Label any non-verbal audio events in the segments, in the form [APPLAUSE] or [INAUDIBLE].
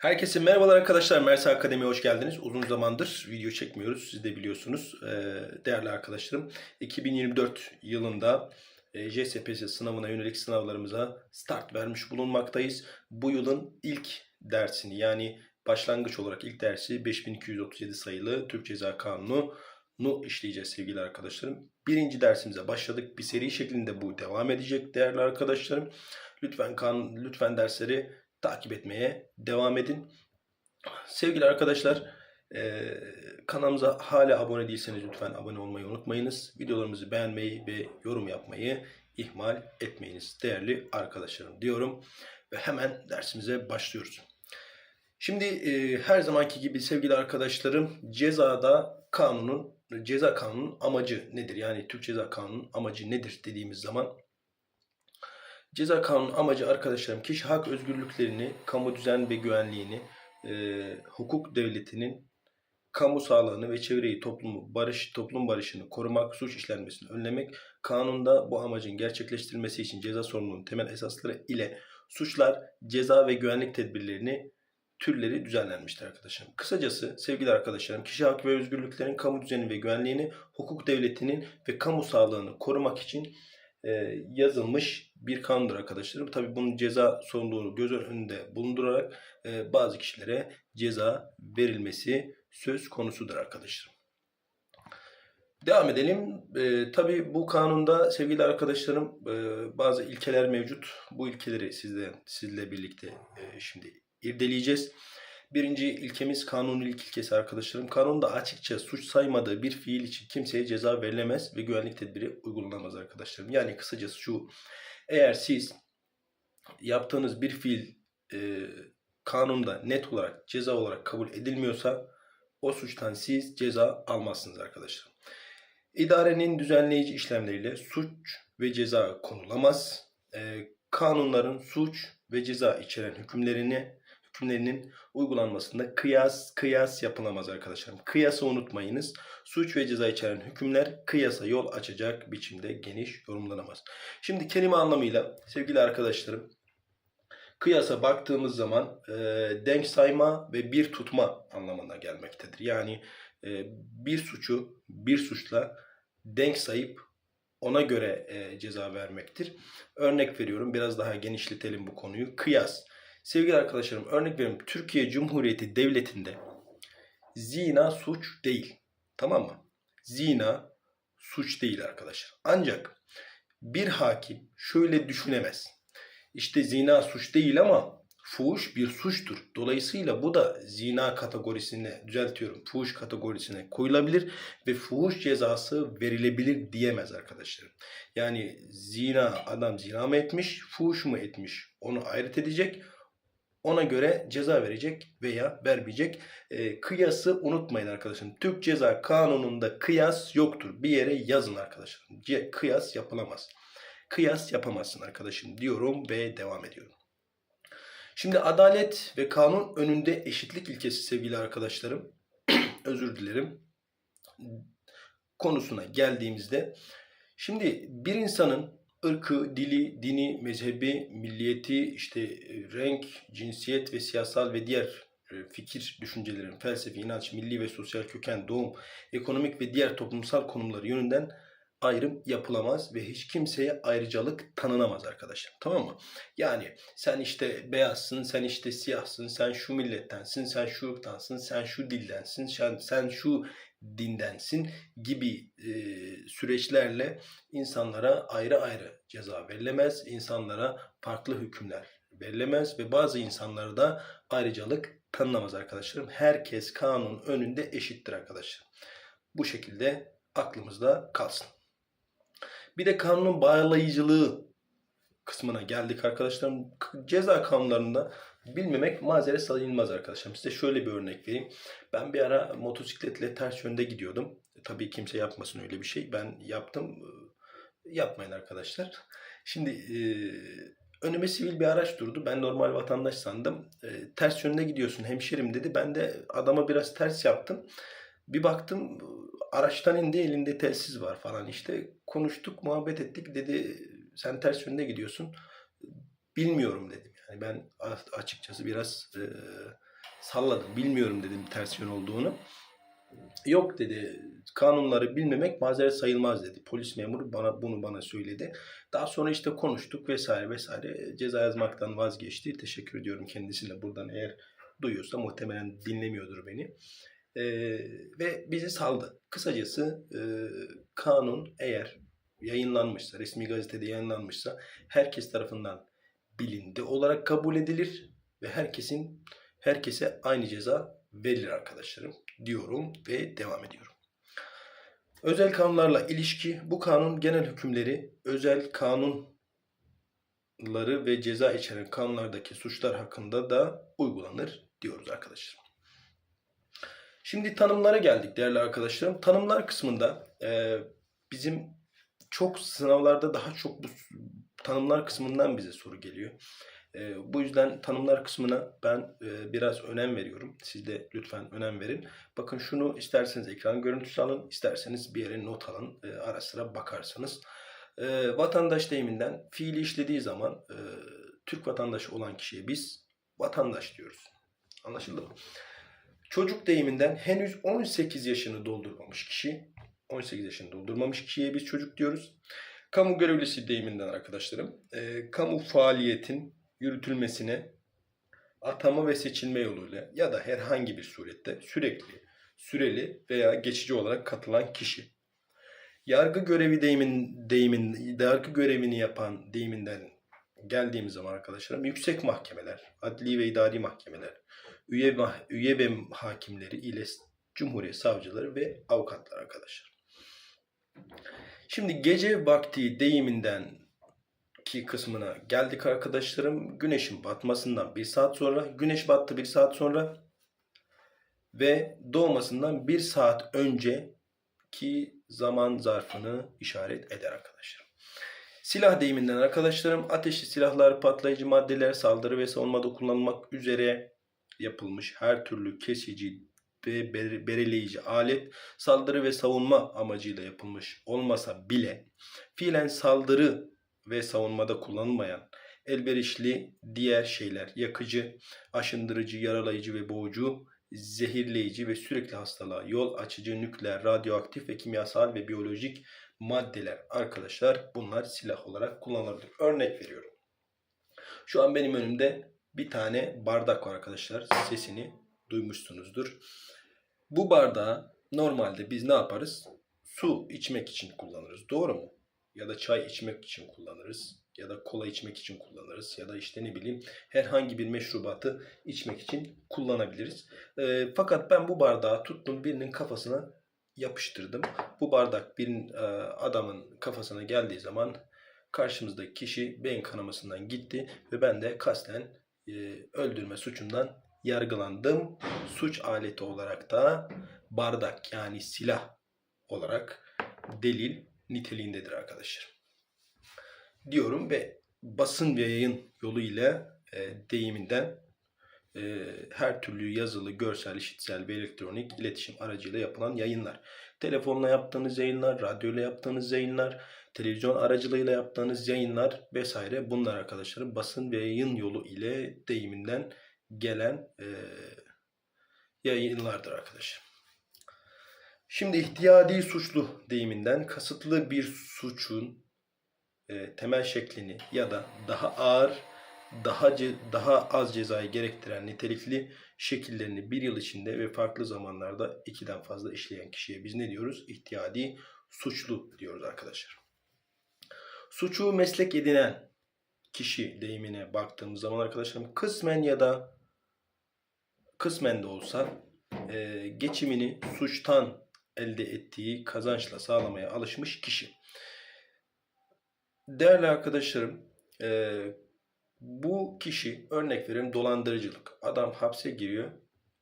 Herkese merhabalar arkadaşlar. Mersa Akademi'ye hoş geldiniz. Uzun zamandır video çekmiyoruz. Siz de biliyorsunuz. Ee, Değerli arkadaşlarım. 2024 yılında e, JSPS sınavına yönelik sınavlarımıza start vermiş bulunmaktayız. Bu yılın ilk dersini yani başlangıç olarak ilk dersi 5237 sayılı Türk Ceza Kanunu nu işleyeceğiz sevgili arkadaşlarım. Birinci dersimize başladık. Bir seri şeklinde bu devam edecek değerli arkadaşlarım. Lütfen kan lütfen dersleri takip etmeye devam edin. Sevgili arkadaşlar e, kanalımıza hala abone değilseniz lütfen abone olmayı unutmayınız. Videolarımızı beğenmeyi ve yorum yapmayı ihmal etmeyiniz değerli arkadaşlarım diyorum. Ve hemen dersimize başlıyoruz. Şimdi e, her zamanki gibi sevgili arkadaşlarım cezada kanunun ceza kanunun amacı nedir? Yani Türk Ceza Kanunu'nun amacı nedir dediğimiz zaman Ceza kanunu amacı arkadaşlarım kişi hak özgürlüklerini, kamu düzen ve güvenliğini, e, hukuk devletinin kamu sağlığını ve çevreyi, toplumu, barış, toplum barışını korumak, suç işlenmesini önlemek, kanunda bu amacın gerçekleştirilmesi için ceza sorumluluğunun temel esasları ile suçlar, ceza ve güvenlik tedbirlerini türleri düzenlenmiştir arkadaşlarım. Kısacası sevgili arkadaşlarım kişi hak ve özgürlüklerin kamu düzeni ve güvenliğini, hukuk devletinin ve kamu sağlığını korumak için e, yazılmış bir kanundur arkadaşlarım. Tabi bunun ceza sorumluluğunu göz önünde bulundurarak e, bazı kişilere ceza verilmesi söz konusudur arkadaşlarım. Devam edelim. E, Tabi bu kanunda sevgili arkadaşlarım e, bazı ilkeler mevcut. Bu ilkeleri sizle, sizle birlikte e, şimdi irdeleyeceğiz. Birinci ilkemiz kanunilik ilkesi arkadaşlarım. Kanunda açıkça suç saymadığı bir fiil için kimseye ceza verilemez ve güvenlik tedbiri uygulanamaz arkadaşlarım. Yani kısacası şu, eğer siz yaptığınız bir fiil e, kanunda net olarak ceza olarak kabul edilmiyorsa o suçtan siz ceza almazsınız arkadaşlar. İdarenin düzenleyici işlemleriyle suç ve ceza konulamaz. E, kanunların suç ve ceza içeren hükümlerini hükümlerinin uygulanmasında kıyas kıyas yapılamaz arkadaşlarım. Kıyası unutmayınız. Suç ve ceza içeren hükümler kıyasa yol açacak biçimde geniş yorumlanamaz. Şimdi kelime anlamıyla sevgili arkadaşlarım kıyasa baktığımız zaman e, denk sayma ve bir tutma anlamına gelmektedir. Yani e, bir suçu bir suçla denk sayıp ona göre e, ceza vermektir. Örnek veriyorum biraz daha genişletelim bu konuyu. Kıyas. Sevgili arkadaşlarım örnek veriyorum Türkiye Cumhuriyeti Devleti'nde zina suç değil. Tamam mı? Zina suç değil arkadaşlar. Ancak bir hakim şöyle düşünemez. İşte zina suç değil ama fuhuş bir suçtur. Dolayısıyla bu da zina kategorisine düzeltiyorum. Fuhuş kategorisine koyulabilir ve fuhuş cezası verilebilir diyemez arkadaşlarım. Yani zina adam zina mı etmiş, fuhuş mu etmiş onu ayrıt edecek. Ona göre ceza verecek veya vermeyecek. E, kıyası unutmayın arkadaşlar. Türk Ceza Kanunu'nda kıyas yoktur. Bir yere yazın arkadaşlar. C- Kıyas yapılamaz. Kıyas yapamazsın arkadaşım diyorum ve devam ediyorum. Şimdi adalet ve kanun önünde eşitlik ilkesi sevgili arkadaşlarım. [CLEARS THROAT] Özür dilerim. Konusuna geldiğimizde şimdi bir insanın ırkı, dili, dini, mezhebi, milliyeti, işte e, renk, cinsiyet ve siyasal ve diğer e, fikir, düşüncelerin, felsefi, inanç, milli ve sosyal köken, doğum, ekonomik ve diğer toplumsal konumları yönünden ayrım yapılamaz ve hiç kimseye ayrıcalık tanınamaz arkadaşlar. Tamam mı? Yani sen işte beyazsın, sen işte siyahsın, sen şu millettensin, sen şu ırktansın, sen şu dildensin, sen, sen şu dindensin gibi e, süreçlerle insanlara ayrı ayrı ceza verilemez. insanlara farklı hükümler verilemez ve bazı insanlara da ayrıcalık tanınamaz arkadaşlarım. Herkes kanun önünde eşittir arkadaşlar. Bu şekilde aklımızda kalsın. Bir de kanunun bağlayıcılığı kısmına geldik arkadaşlarım. Ceza kanunlarında bilmemek mazeret sayılmaz arkadaşlarım. Size şöyle bir örnek vereyim. Ben bir ara motosikletle ters yönde gidiyordum. E, tabii kimse yapmasın öyle bir şey. Ben yaptım. E, Yapmayın arkadaşlar. Şimdi e, önüme sivil bir araç durdu. Ben normal vatandaş sandım. E, ters yönde gidiyorsun hemşerim dedi. Ben de adama biraz ters yaptım. Bir baktım araçtan indi elinde telsiz var falan işte konuştuk muhabbet ettik dedi sen ters yönde gidiyorsun bilmiyorum dedim yani ben açıkçası biraz e, salladım. Bilmiyorum dedim ters yön olduğunu. Yok dedi. Kanunları bilmemek mazeret sayılmaz dedi. Polis memuru bana bunu bana söyledi. Daha sonra işte konuştuk vesaire vesaire. Ceza yazmaktan vazgeçti. Teşekkür ediyorum kendisine buradan eğer duyuyorsa muhtemelen dinlemiyordur beni. Ee, ve bizi saldı. Kısacası e, kanun eğer yayınlanmışsa, resmi gazetede yayınlanmışsa herkes tarafından bilindi olarak kabul edilir ve herkesin herkese aynı ceza verilir arkadaşlarım diyorum ve devam ediyorum. Özel kanunlarla ilişki bu kanun genel hükümleri özel kanunları ve ceza içeren kanunlardaki suçlar hakkında da uygulanır diyoruz arkadaşlar. Şimdi tanımlara geldik değerli arkadaşlarım. Tanımlar kısmında e, bizim çok sınavlarda daha çok bu tanımlar kısmından bize soru geliyor. E, bu yüzden tanımlar kısmına ben e, biraz önem veriyorum. Siz de lütfen önem verin. Bakın şunu isterseniz ekran görüntüsü alın, isterseniz bir yere not alın. E, ara sıra bakarsanız. E, vatandaş deyiminden fiili işlediği zaman e, Türk vatandaşı olan kişiye biz vatandaş diyoruz. Anlaşıldı mı? Çocuk deyiminden henüz 18 yaşını doldurmamış kişi, 18 yaşını doldurmamış kişiye biz çocuk diyoruz. Kamu görevlisi deyiminden arkadaşlarım, e, kamu faaliyetin yürütülmesine atama ve seçilme yoluyla ya da herhangi bir surette sürekli, süreli veya geçici olarak katılan kişi. Yargı görevi deyimin, deyimin, yargı görevini yapan deyiminden geldiğimiz zaman arkadaşlarım yüksek mahkemeler, adli ve idari mahkemeler, üye, üye ve hakimleri ile Cumhuriyet savcıları ve avukatlar arkadaşlar. Şimdi gece vakti deyiminden ki kısmına geldik arkadaşlarım. Güneşin batmasından bir saat sonra, güneş battı bir saat sonra ve doğmasından bir saat önce ki zaman zarfını işaret eder arkadaşlar. Silah deyiminden arkadaşlarım ateşli silahlar, patlayıcı maddeler, saldırı ve savunmada kullanılmak üzere yapılmış her türlü kesici ve bereleyici alet saldırı ve savunma amacıyla yapılmış olmasa bile fiilen saldırı ve savunmada kullanılmayan elverişli diğer şeyler yakıcı, aşındırıcı, yaralayıcı ve boğucu, zehirleyici ve sürekli hastalığa yol açıcı nükleer, radyoaktif ve kimyasal ve biyolojik maddeler arkadaşlar bunlar silah olarak kullanılabilir. Örnek veriyorum. Şu an benim önümde bir tane bardak var arkadaşlar. Sesini duymuşsunuzdur. Bu bardağı normalde biz ne yaparız? Su içmek için kullanırız. Doğru mu? Ya da çay içmek için kullanırız. Ya da kola içmek için kullanırız. Ya da işte ne bileyim herhangi bir meşrubatı içmek için kullanabiliriz. Ee, fakat ben bu bardağı tuttum birinin kafasına yapıştırdım. Bu bardak bir e, adamın kafasına geldiği zaman karşımızdaki kişi beyin kanamasından gitti ve ben de kasten e, öldürme suçundan yargılandım. Suç aleti olarak da bardak yani silah olarak delil niteliğindedir arkadaşlar. Diyorum ve basın ve yayın yoluyla e, deyiminden e, her türlü yazılı, görsel, işitsel ve elektronik iletişim aracıyla yapılan yayınlar. Telefonla yaptığınız yayınlar, radyoyla yaptığınız yayınlar, televizyon aracılığıyla yaptığınız yayınlar vesaire bunlar arkadaşlarım basın ve yayın yolu ile deyiminden gelen e, yayınlardır arkadaşlar. Şimdi ihtiyadi suçlu deyiminden kasıtlı bir suçun e, temel şeklini ya da daha ağır, daha ce- daha az cezayı gerektiren nitelikli şekillerini bir yıl içinde ve farklı zamanlarda ikiden fazla işleyen kişiye biz ne diyoruz? İhtiyadi suçlu diyoruz arkadaşlar. Suçu meslek edinen kişi deyimine baktığımız zaman arkadaşlarım kısmen ya da kısmen de olsa e, geçimini suçtan elde ettiği kazançla sağlamaya alışmış kişi. Değerli arkadaşlarım, e, bu kişi örnek verelim dolandırıcılık. Adam hapse giriyor,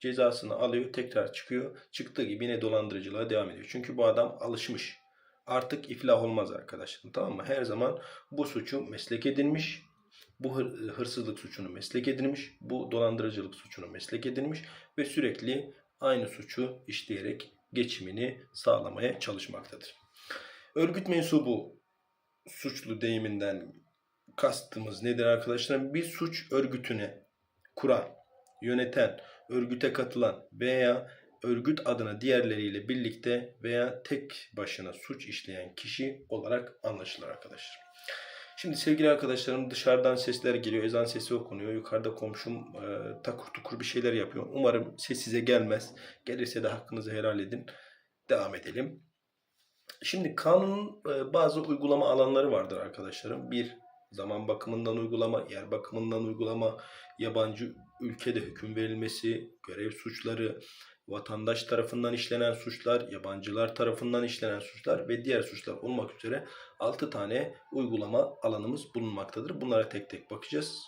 cezasını alıyor, tekrar çıkıyor. Çıktığı gibi yine dolandırıcılığa devam ediyor. Çünkü bu adam alışmış. Artık iflah olmaz arkadaşlar. Tamam mı? Her zaman bu suçu meslek edinmiş. Bu hır- hırsızlık suçunu meslek edinmiş. Bu dolandırıcılık suçunu meslek edinmiş. Ve sürekli aynı suçu işleyerek geçimini sağlamaya çalışmaktadır. Örgüt mensubu suçlu deyiminden kastımız nedir arkadaşlar? Bir suç örgütüne kuran yöneten, örgüte katılan veya örgüt adına diğerleriyle birlikte veya tek başına suç işleyen kişi olarak anlaşılır arkadaşlar. Şimdi sevgili arkadaşlarım dışarıdan sesler geliyor. Ezan sesi okunuyor. Yukarıda komşum e, takur tukur bir şeyler yapıyor. Umarım ses size gelmez. Gelirse de hakkınızı helal edin. Devam edelim. Şimdi kanunun e, bazı uygulama alanları vardır arkadaşlarım. Bir, zaman bakımından uygulama, yer bakımından uygulama, yabancı ülkede hüküm verilmesi, görev suçları, vatandaş tarafından işlenen suçlar, yabancılar tarafından işlenen suçlar ve diğer suçlar olmak üzere 6 tane uygulama alanımız bulunmaktadır. Bunlara tek tek bakacağız.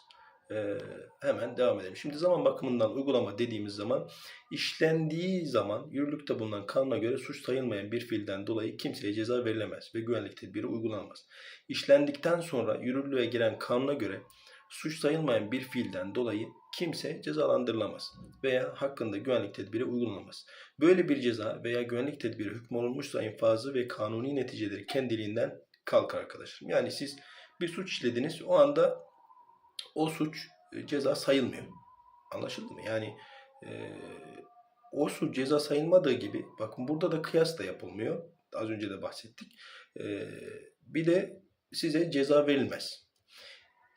Ee, hemen devam edelim. Şimdi zaman bakımından uygulama dediğimiz zaman işlendiği zaman yürürlükte bulunan kanuna göre suç sayılmayan bir fiilden dolayı kimseye ceza verilemez ve güvenlik tedbiri uygulanmaz. İşlendikten sonra yürürlüğe giren kanuna göre suç sayılmayan bir fiilden dolayı kimse cezalandırılamaz veya hakkında güvenlik tedbiri uygulanamaz. Böyle bir ceza veya güvenlik tedbiri hükmolunmuşsa infazı ve kanuni neticeleri kendiliğinden kalkar arkadaşım. Yani siz bir suç işlediniz o anda o suç e, ceza sayılmıyor. Anlaşıldı mı? Yani e, o suç ceza sayılmadığı gibi bakın burada da kıyas da yapılmıyor. Az önce de bahsettik. E, bir de size ceza verilmez.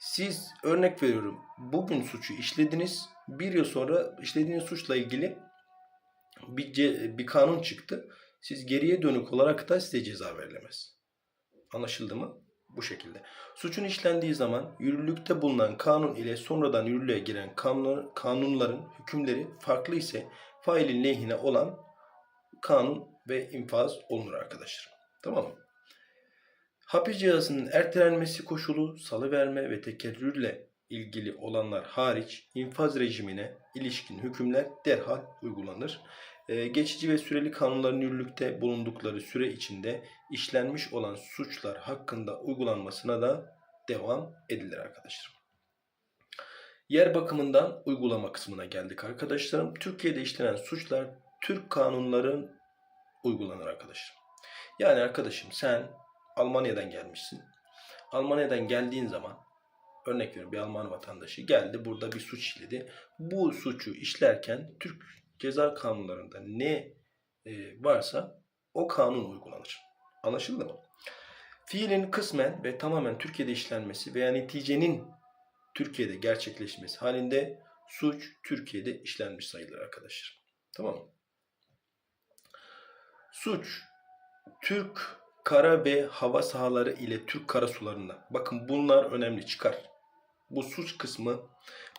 Siz örnek veriyorum bugün suçu işlediniz. Bir yıl sonra işlediğiniz suçla ilgili bir, ce- bir kanun çıktı. Siz geriye dönük olarak da size ceza verilemez. Anlaşıldı mı? Bu şekilde. Suçun işlendiği zaman yürürlükte bulunan kanun ile sonradan yürürlüğe giren kanun, kanunların hükümleri farklı ise failin lehine olan kanun ve infaz olunur arkadaşlar. Tamam mı? Hapis cezasının ertelenmesi koşulu, salıverme ve tekerrürle ilgili olanlar hariç infaz rejimine ilişkin hükümler derhal uygulanır. Ee, geçici ve süreli kanunların yürürlükte bulundukları süre içinde işlenmiş olan suçlar hakkında uygulanmasına da devam edilir arkadaşlar. Yer bakımından uygulama kısmına geldik arkadaşlarım. Türkiye'de işlenen suçlar Türk kanunların uygulanır arkadaşlar. Yani arkadaşım sen Almanya'dan gelmişsin. Almanya'dan geldiğin zaman örnek veriyorum bir Alman vatandaşı geldi burada bir suç işledi. Bu suçu işlerken Türk ceza kanunlarında ne e, varsa o kanun uygulanır. Anlaşıldı mı? Fiilin kısmen ve tamamen Türkiye'de işlenmesi veya neticenin Türkiye'de gerçekleşmesi halinde suç Türkiye'de işlenmiş sayılır arkadaşlar. Tamam mı? Suç Türk kara ve hava sahaları ile Türk karasularında. Bakın bunlar önemli çıkar. Bu suç kısmı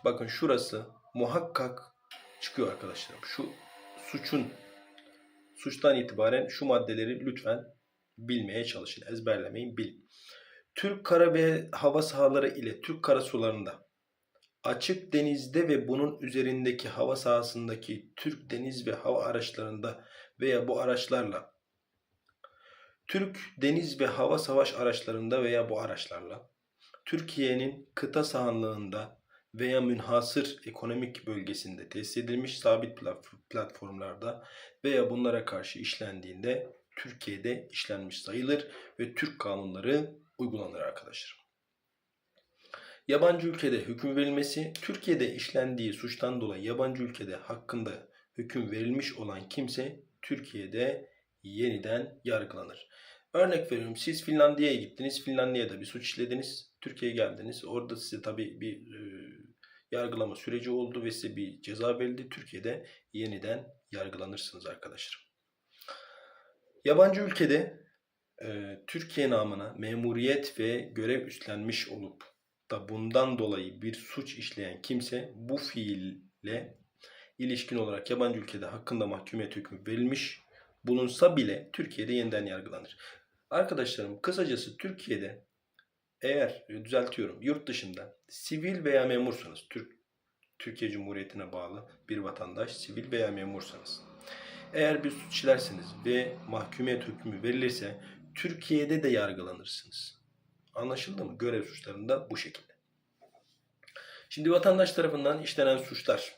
bakın şurası muhakkak çıkıyor arkadaşlarım. Şu suçun suçtan itibaren şu maddeleri lütfen bilmeye çalışın. Ezberlemeyin, bilin. Türk kara ve hava sahaları ile Türk karasularında açık denizde ve bunun üzerindeki hava sahasındaki Türk deniz ve hava araçlarında veya bu araçlarla Türk deniz ve hava savaş araçlarında veya bu araçlarla Türkiye'nin kıta sahanlığında veya münhasır ekonomik bölgesinde tesis edilmiş sabit platf- platformlarda veya bunlara karşı işlendiğinde Türkiye'de işlenmiş sayılır ve Türk kanunları uygulanır arkadaşlar. Yabancı ülkede hüküm verilmesi, Türkiye'de işlendiği suçtan dolayı yabancı ülkede hakkında hüküm verilmiş olan kimse Türkiye'de yeniden yargılanır. Örnek veriyorum siz Finlandiya'ya gittiniz. Finlandiya'da bir suç işlediniz. Türkiye'ye geldiniz. Orada size tabii bir e, yargılama süreci oldu ve size bir ceza verildi. Türkiye'de yeniden yargılanırsınız arkadaşlar. Yabancı ülkede e, Türkiye namına memuriyet ve görev üstlenmiş olup da bundan dolayı bir suç işleyen kimse bu fiille ilişkin olarak yabancı ülkede hakkında mahkumiyet hükmü verilmiş bulunsa bile Türkiye'de yeniden yargılanır. Arkadaşlarım kısacası Türkiye'de eğer e, düzeltiyorum yurt dışında sivil veya memursanız Türk Türkiye Cumhuriyeti'ne bağlı bir vatandaş sivil veya memursanız eğer bir suç işlerseniz ve mahkumiyet hükmü verilirse Türkiye'de de yargılanırsınız. Anlaşıldı mı? Görev suçlarında bu şekilde. Şimdi vatandaş tarafından işlenen suçlar.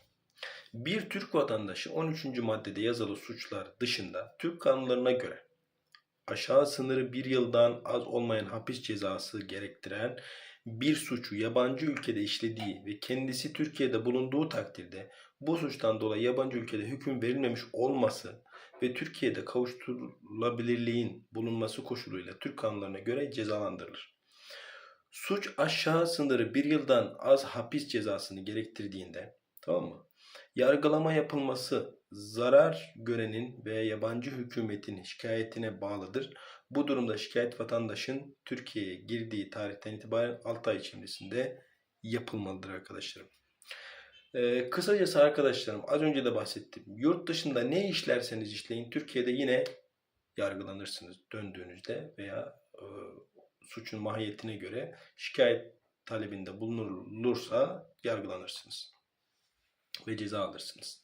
Bir Türk vatandaşı 13. maddede yazılı suçlar dışında Türk kanunlarına göre aşağı sınırı bir yıldan az olmayan hapis cezası gerektiren bir suçu yabancı ülkede işlediği ve kendisi Türkiye'de bulunduğu takdirde bu suçtan dolayı yabancı ülkede hüküm verilmemiş olması ve Türkiye'de kavuşturulabilirliğin bulunması koşuluyla Türk kanunlarına göre cezalandırılır. Suç aşağı sınırı bir yıldan az hapis cezasını gerektirdiğinde tamam mı? Yargılama yapılması zarar görenin veya yabancı hükümetin şikayetine bağlıdır. Bu durumda şikayet vatandaşın Türkiye'ye girdiği tarihten itibaren 6 ay içerisinde yapılmalıdır arkadaşlarım. Ee, kısacası arkadaşlarım az önce de bahsettim. Yurt dışında ne işlerseniz işleyin Türkiye'de yine yargılanırsınız döndüğünüzde veya e, suçun mahiyetine göre şikayet talebinde bulunursa yargılanırsınız ve ceza alırsınız.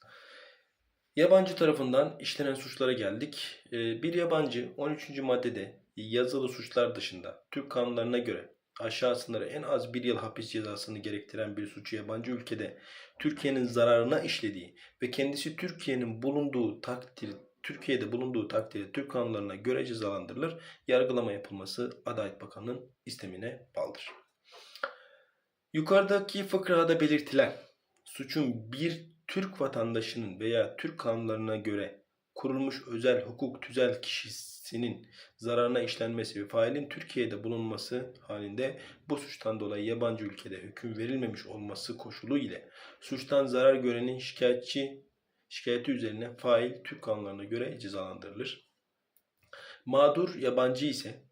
Yabancı tarafından işlenen suçlara geldik. Ee, Bir yabancı 13. maddede yazılı suçlar dışında Türk kanunlarına göre aşağı sınırı en az bir yıl hapis cezasını gerektiren bir suçu yabancı ülkede Türkiye'nin zararına işlediği ve kendisi Türkiye'nin bulunduğu takdir Türkiye'de bulunduğu takdirde Türk kanunlarına göre cezalandırılır. Yargılama yapılması Adalet Bakanı'nın istemine bağlıdır. Yukarıdaki fıkrada belirtilen suçun bir Türk vatandaşının veya Türk kanunlarına göre kurulmuş özel hukuk tüzel kişisinin zararına işlenmesi ve failin Türkiye'de bulunması halinde bu suçtan dolayı yabancı ülkede hüküm verilmemiş olması koşulu ile suçtan zarar görenin şikayetçi şikayeti üzerine fail Türk kanunlarına göre cezalandırılır. Mağdur yabancı ise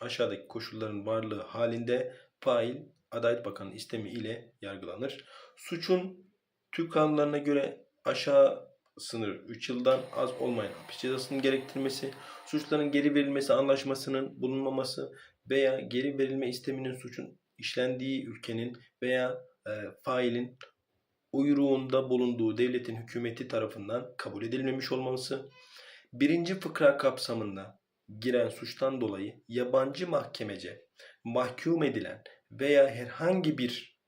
aşağıdaki koşulların varlığı halinde fail Adalet Bakanı istemi ile yargılanır. Suçun Türk kanunlarına göre aşağı sınır 3 yıldan az olmayan hapis cezasının gerektirmesi, suçların geri verilmesi anlaşmasının bulunmaması veya geri verilme isteminin suçun işlendiği ülkenin veya e, failin uyruğunda bulunduğu devletin hükümeti tarafından kabul edilmemiş olması, birinci fıkra kapsamında giren suçtan dolayı yabancı mahkemece mahkum edilen veya herhangi bir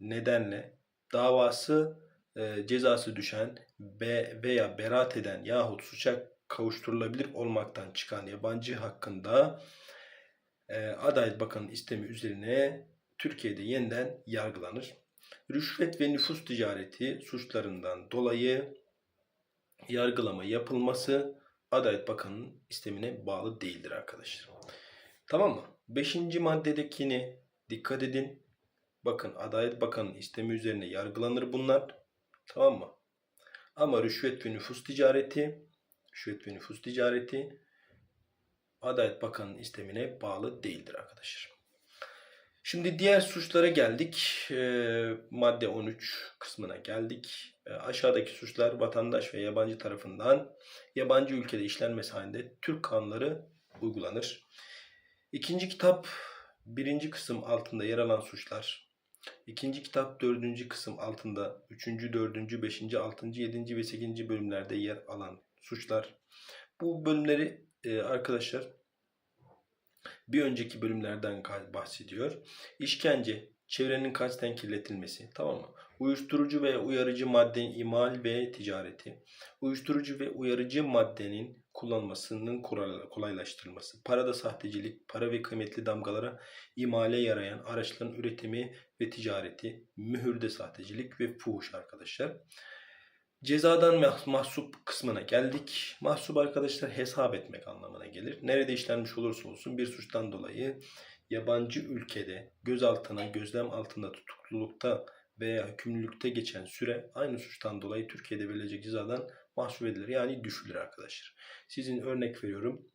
nedenle davası e, cezası düşen be, veya beraat eden yahut suça kavuşturulabilir olmaktan çıkan yabancı hakkında e, Adalet Bakanı'nın istemi üzerine Türkiye'de yeniden yargılanır. Rüşvet ve nüfus ticareti suçlarından dolayı yargılama yapılması Adalet Bakanı'nın istemine bağlı değildir arkadaşlar. Tamam mı? Beşinci maddedekini dikkat edin. Bakın Adalet Bakanı'nın istemi üzerine yargılanır bunlar. Tamam mı? Ama rüşvet ve nüfus ticareti, rüşvet ve nüfus ticareti Adalet Bakanı'nın istemine bağlı değildir arkadaşlar. Şimdi diğer suçlara geldik. E, madde 13 kısmına geldik. E, aşağıdaki suçlar vatandaş ve yabancı tarafından yabancı ülkede işlenmesi halinde Türk kanunları uygulanır. İkinci kitap birinci kısım altında yer alan suçlar. İkinci kitap dördüncü kısım altında üçüncü, dördüncü, beşinci, altıncı, yedinci ve sekizinci bölümlerde yer alan suçlar. Bu bölümleri e, arkadaşlar bir önceki bölümlerden bahsediyor. İşkence, çevrenin kasten kirletilmesi, tamam mı? Uyuşturucu ve uyarıcı maddenin imal ve ticareti, uyuşturucu ve uyarıcı maddenin kullanmasının kolaylaştırılması, parada sahtecilik, para ve kıymetli damgalara imale yarayan araçların üretimi ve ticareti, mühürde sahtecilik ve fuhuş arkadaşlar. Cezadan mahsup kısmına geldik. Mahsup arkadaşlar hesap etmek anlamına gelir. Nerede işlenmiş olursa olsun bir suçtan dolayı yabancı ülkede gözaltına, gözlem altında tutuklulukta veya hükümlülükte geçen süre aynı suçtan dolayı Türkiye'de verilecek cezadan mahsup edilir. Yani düşülür arkadaşlar. Sizin örnek veriyorum.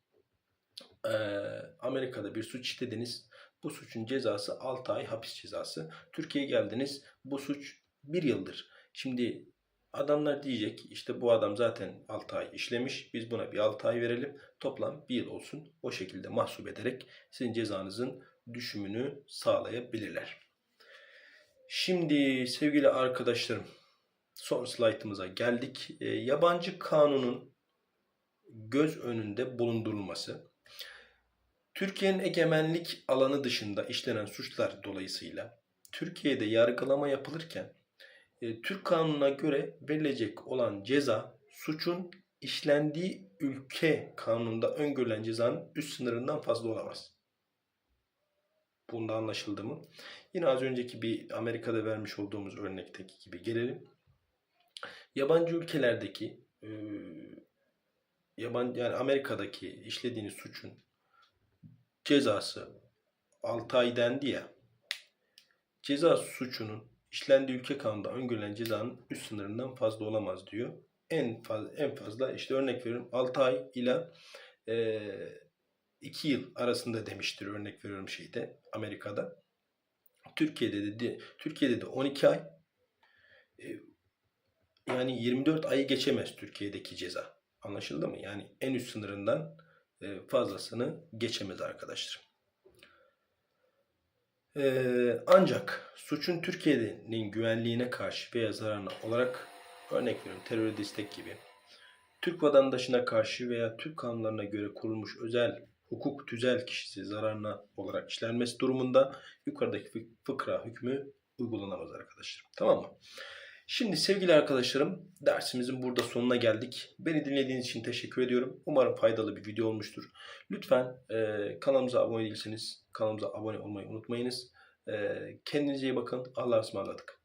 Amerika'da bir suç işlediniz. Bu suçun cezası 6 ay hapis cezası. Türkiye'ye geldiniz. Bu suç 1 yıldır. Şimdi Adamlar diyecek işte bu adam zaten 6 ay işlemiş. Biz buna bir 6 ay verelim. Toplam 1 yıl olsun. O şekilde mahsup ederek sizin cezanızın düşümünü sağlayabilirler. Şimdi sevgili arkadaşlarım son slaytımıza geldik. E, yabancı kanunun göz önünde bulundurulması. Türkiye'nin egemenlik alanı dışında işlenen suçlar dolayısıyla Türkiye'de yargılama yapılırken e, Türk kanununa göre verilecek olan ceza suçun işlendiği ülke kanununda öngörülen cezanın üst sınırından fazla olamaz. Bunda anlaşıldı mı? Yine az önceki bir Amerika'da vermiş olduğumuz örnekteki gibi gelelim. Yabancı ülkelerdeki e, yabancı yani Amerika'daki işlediğiniz suçun cezası 6 ay dendi ya. Ceza suçunun işlendiği ülke kanunda öngörülen cezanın üst sınırından fazla olamaz diyor. En fazla en fazla işte örnek veriyorum 6 ay ile 2 yıl arasında demiştir örnek veriyorum şeyde Amerika'da. Türkiye'de dedi Türkiye'de de 12 ay e, yani 24 ayı geçemez Türkiye'deki ceza. Anlaşıldı mı? Yani en üst sınırından e, fazlasını geçemez arkadaşlar. Ee, ancak suçun Türkiye'nin güvenliğine karşı veya zararına olarak örnek veriyorum teröre destek gibi Türk vatandaşına karşı veya Türk kanunlarına göre kurulmuş özel hukuk tüzel kişisi zararına olarak işlenmesi durumunda yukarıdaki fı- fıkra hükmü uygulanamaz arkadaşlar. Tamam mı? Şimdi sevgili arkadaşlarım dersimizin burada sonuna geldik. Beni dinlediğiniz için teşekkür ediyorum. Umarım faydalı bir video olmuştur. Lütfen e, kanalımıza abone değilseniz kanalımıza abone olmayı unutmayınız. E, kendinize iyi bakın. Allah'a ısmarladık.